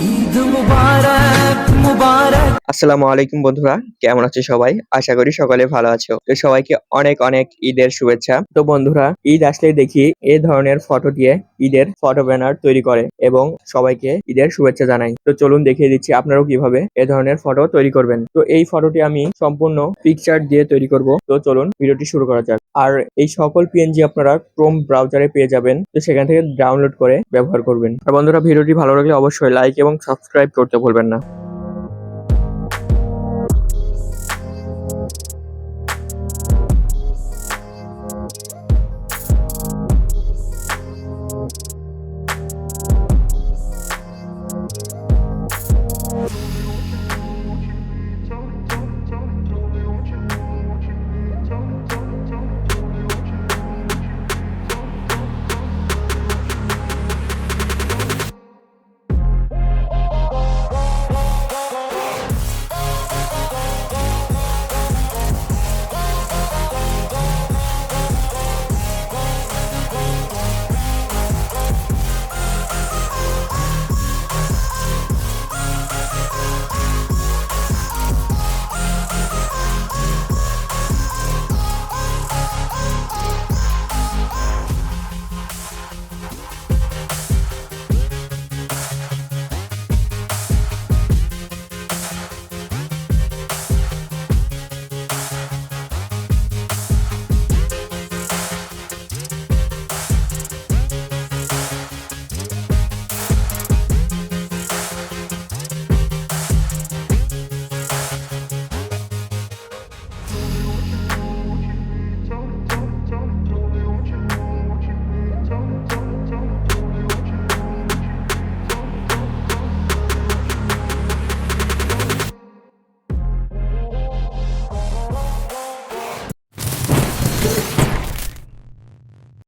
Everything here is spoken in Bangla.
ईद मुबारक मुबारक আসসালামু আলাইকুম বন্ধুরা, কেমন আছো সবাই? আশা করি সকলে ভালো আছো। তো সবাইকে অনেক অনেক ঈদের শুভেচ্ছা। তো বন্ধুরা, ঈদ আসলেই দেখি এ ধরনের ফটো দিয়ে ঈদের ফটো ব্যানার তৈরি করে এবং সবাইকে ঈদের শুভেচ্ছা জানাই। তো চলুন দেখিয়ে দিচ্ছি আপনারাও কীভাবে এ ধরনের ফটো তৈরি করবেন। তো এই ফটোটি আমি সম্পূর্ণ পিকচার দিয়ে তৈরি করব। তো চলুন ভিডিওটি শুরু করা যাক। আর এই সকল পিএনজি আপনারা ক্রোম ব্রাউজারে পেয়ে যাবেন। তো সেখান থেকে ডাউনলোড করে ব্যবহার করবেন। আর বন্ধুরা, ভিডিওটি ভালো লাগলে অবশ্যই লাইক এবং সাবস্ক্রাইব করতে ভুলবেন না।